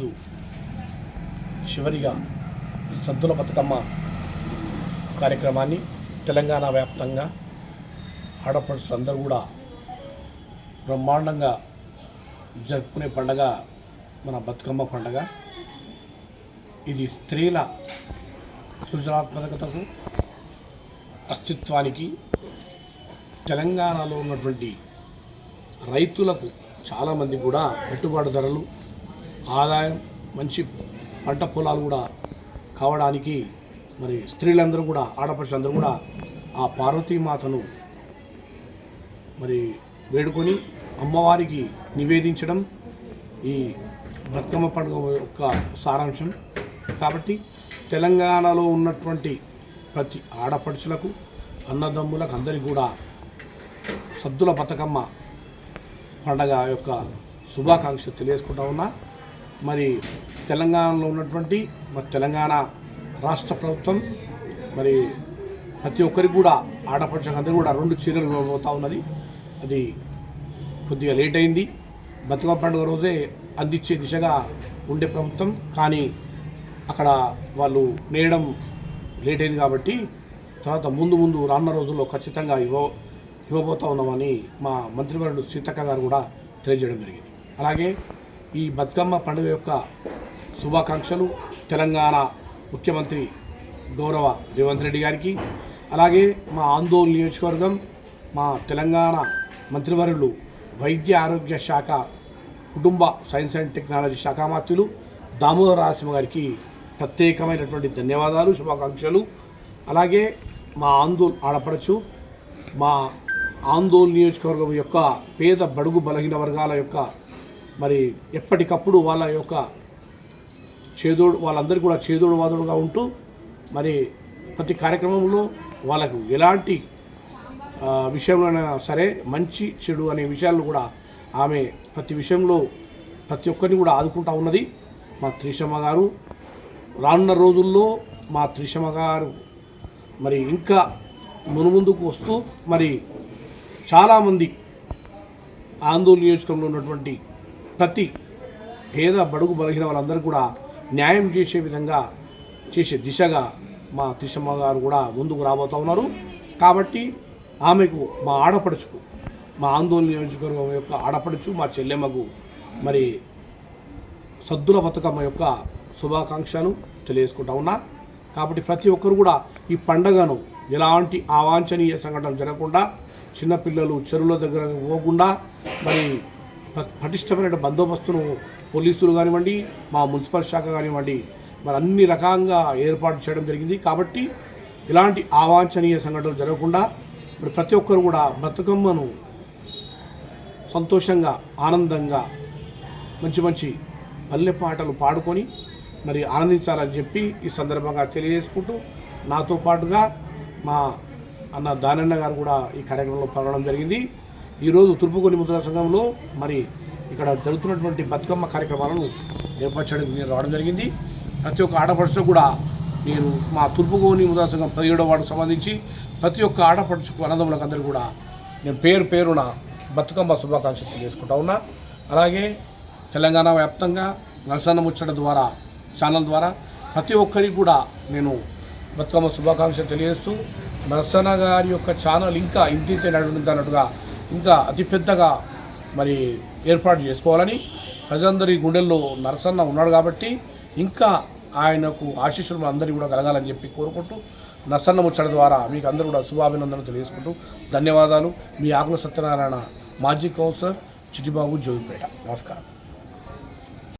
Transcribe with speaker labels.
Speaker 1: ఈరోజు చివరిగా సద్దుల బతుకమ్మ కార్యక్రమాన్ని తెలంగాణ వ్యాప్తంగా ఆడపడుచులు అందరూ కూడా బ్రహ్మాండంగా జరుపుకునే పండగ మన బతుకమ్మ పండగ. ఇది స్త్రీల సృజనాత్మకతకు అస్తిత్వానికి తెలంగాణలో ఉన్నటువంటి రైతులకు చాలామంది కూడా పెట్టుబడి ధరలు ఆదాయం మంచి పంట పొలాలు కూడా కావడానికి మరి స్త్రీలందరూ కూడా ఆడపడుచులందరూ కూడా ఆ పార్వతీమాతను మరి వేడుకొని అమ్మవారికి నివేదించడం ఈ బతుకమ్మ పండుగ యొక్క సారాంశం. కాబట్టి తెలంగాణలో ఉన్నటువంటి ప్రతి ఆడపడుచులకు అన్నదమ్ములకు అందరికీ కూడా సద్దుల బతుకమ్మ పండగ యొక్క శుభాకాంక్ష తెలియజేసుకుంటా ఉన్నా. మరి తెలంగాణలో ఉన్నటువంటి మరి తెలంగాణ రాష్ట్ర ప్రభుత్వం మరి ప్రతి ఒక్కరికి కూడా ఆడపడుచులకు అందరూ కూడా రెండు చీరలు ఇవ్వబోతా ఉన్నది. అది కొద్దిగా లేట్ అయింది. బతుకమ్మ పండుగ రోజే అందించే దిశగా ఉండే ప్రభుత్వం. కానీ అక్కడ వాళ్ళు నేయడం లేట్ అయింది కాబట్టి తర్వాత ముందు ముందు రానున్న రోజుల్లో ఖచ్చితంగా ఇవ్వ ఇవ్వబోతా ఉన్నామని మా మంత్రివర్యుడు సీతక్క గారు కూడా తెలియజేయడం జరిగింది. అలాగే ఈ బతుకమ్మ పండుగ యొక్క శుభాకాంక్షలు తెలంగాణ ముఖ్యమంత్రి గౌరవ రేవంత్ రెడ్డి గారికి. అలాగే మా ఆందోళన నియోజకవర్గం మా తెలంగాణ మంత్రివర్యులు వైద్య ఆరోగ్య శాఖ కుటుంబ సైన్స్ అండ్ టెక్నాలజీ శాఖ మంత్రులు దామోదర రాసింహ గారికి ప్రత్యేకమైనటువంటి ధన్యవాదాలు శుభాకాంక్షలు. అలాగే మా ఆందోళన ఆడపడచ్చు మా ఆందోళన నియోజకవర్గం యొక్క పేద బడుగు బలహీన వర్గాల యొక్క మరి ఎప్పటికప్పుడు వాళ్ళ యొక్క చేదోడు వాళ్ళందరికీ కూడా చేదోడు వాదోడుగా ఉంటూ మరి ప్రతి కార్యక్రమంలో వాళ్ళకు ఎలాంటి విషయంలోనైనా సరే మంచి చెడు అనే విషయాలను కూడా ఆమె ప్రతి విషయంలో ప్రతి ఒక్కరిని కూడా ఆదుకుంటా ఉన్నది మా త్రిషమ్మ గారు. రానున్న రోజుల్లో మా త్రిషమ్మ గారు మరి ఇంకా మునుముందుకు వస్తూ మరి చాలామంది ఆందోళన నియోజకంలో ఉన్నటువంటి ప్రతి పేద బడుగు బలహీన వాళ్ళందరూ కూడా న్యాయం చేసే విధంగా చేసే దిశగా మా త్రిషమ్మ గారు కూడా ముందుకు రాబోతూ ఉన్నారు. కాబట్టి ఆమెకు మా ఆడపడుచుకు మా ఆందోళన నియోజకవర్గం యొక్క ఆడపడుచు మా చెల్లెమ్మకు మరి సద్దుల బతుకమ్మ యొక్క శుభాకాంక్షలు తెలియజేసుకుంటా ఉన్నా. కాబట్టి ప్రతి ఒక్కరు కూడా ఈ పండగను ఎలాంటి అవాంఛనీయ సంఘటనలు జరగకుండా చిన్నపిల్లలు చెరువుల దగ్గర పోకుండా మరి పటిష్టమైన బందోబస్తును పోలీసులు కానివ్వండి మా మున్సిపల్ శాఖ కానివ్వండి మరి అన్ని రకంగా ఏర్పాటు చేయడం జరిగింది. కాబట్టి ఇలాంటి అవాంఛనీయ సంఘటనలు జరగకుండా మరి ప్రతి ఒక్కరు కూడా బతుకమ్మను సంతోషంగా ఆనందంగా మంచి మంచి పల్లె పాటలు పాడుకొని మరి ఆనందించాలని చెప్పి ఈ సందర్భంగా తెలియజేసుకుంటూ నాతో పాటుగా మా అన్న దానన్న గారు కూడా ఈ కార్యక్రమంలో పాల్గొనడం జరిగింది. ఈరోజు తూర్పుగోని ముద్రా సంఘంలో మరి ఇక్కడ జరుగుతున్నటువంటి బతుకమ్మ కార్యక్రమాలను ఏర్పరచడానికి నేను రావడం జరిగింది. ప్రతి ఒక్క ఆడపడుచు కూడా నేను మా తూర్పుగోని ముద్రా సంఘం పదిహేడవ వార్డుకు సంబంధించి ప్రతి ఒక్క ఆడపడుచుకు అన్నదమ్ములకు అందరూ కూడా నేను పేరు పేరున బతుకమ్మ శుభాకాంక్షలు తెలియజేసుకుంటా ఉన్నా. అలాగే తెలంగాణ వ్యాప్తంగా నరసన్న ముచ్చట ద్వారా ఛానల్ ద్వారా ప్రతి ఒక్కరికి కూడా నేను బతుకమ్మ శుభాకాంక్షలు తెలియజేస్తూ నరసన్న గారి యొక్క ఛానల్ ఇంకా ఇంటి నడుందన్నట్టుగా ఇంకా అతిపెద్దగా మరి ఏర్పాటు చేసుకోవాలని ప్రజలందరి గుండెల్లో నరసన్న ఉన్నాడు కాబట్టి ఇంకా ఆయనకు ఆశీస్సులు అందరికీ కూడా కలగాలని చెప్పి కోరుకుంటూ నరసన్న ముచ్చట ద్వారా మీకు అందరూ కూడా శుభాభినందనలు తెలియజేసుకుంటూ ధన్యవాదాలు. మీ ఆకుల సత్యనారాయణ మాజీ కౌన్సిలర్ చిటిబాబు జోగిపేట. నమస్కారం.